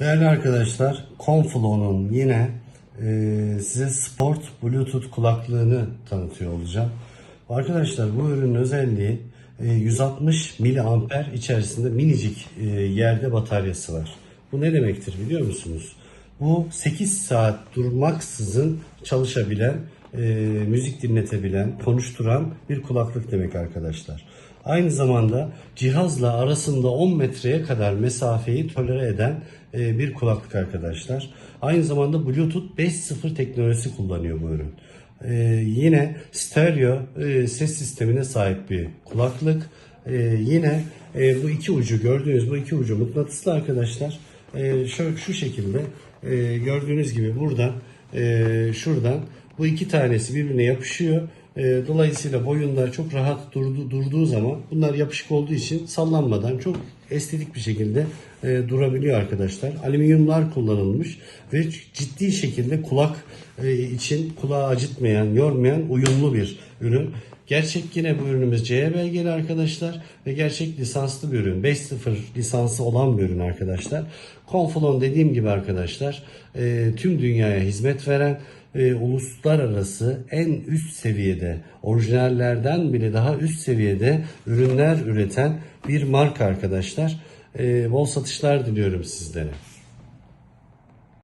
Değerli arkadaşlar, Conflow'un yine e, size Sport Bluetooth kulaklığını tanıtıyor olacağım. Arkadaşlar bu ürünün özelliği e, 160 miliamper içerisinde minicik e, yerde bataryası var. Bu ne demektir biliyor musunuz? Bu 8 saat durmaksızın çalışabilen, e, müzik dinletebilen, konuşturan bir kulaklık demek arkadaşlar. Aynı zamanda cihazla arasında 10 metreye kadar mesafeyi tolere eden e, bir kulaklık arkadaşlar. Aynı zamanda Bluetooth 5.0 teknolojisi kullanıyor bu ürün. E, yine stereo e, ses sistemine sahip bir kulaklık. Yine bu iki ucu gördüğünüz bu iki ucu mıknatıslı arkadaşlar. E, şu, şekilde gördüğünüz gibi buradan şuradan bu iki tanesi birbirine yapışıyor. E, dolayısıyla boyunda çok rahat durdu, durduğu zaman bunlar yapışık olduğu için sallanmadan çok estetik bir şekilde e, durabiliyor arkadaşlar. Alüminyumlar kullanılmış ve ciddi şekilde kulak e, için kulağı acıtmayan, yormayan uyumlu bir ürün. Gerçek yine bu ürünümüz CE belgeli arkadaşlar ve gerçek lisanslı bir ürün. 5.0 lisansı olan bir ürün arkadaşlar. Conflon dediğim gibi arkadaşlar e, tüm dünyaya hizmet veren e, uluslararası en üst seviyede orijinallerden bile daha üst seviyede ürünler üreten bir marka arkadaşlar. E, bol satışlar diliyorum sizlere.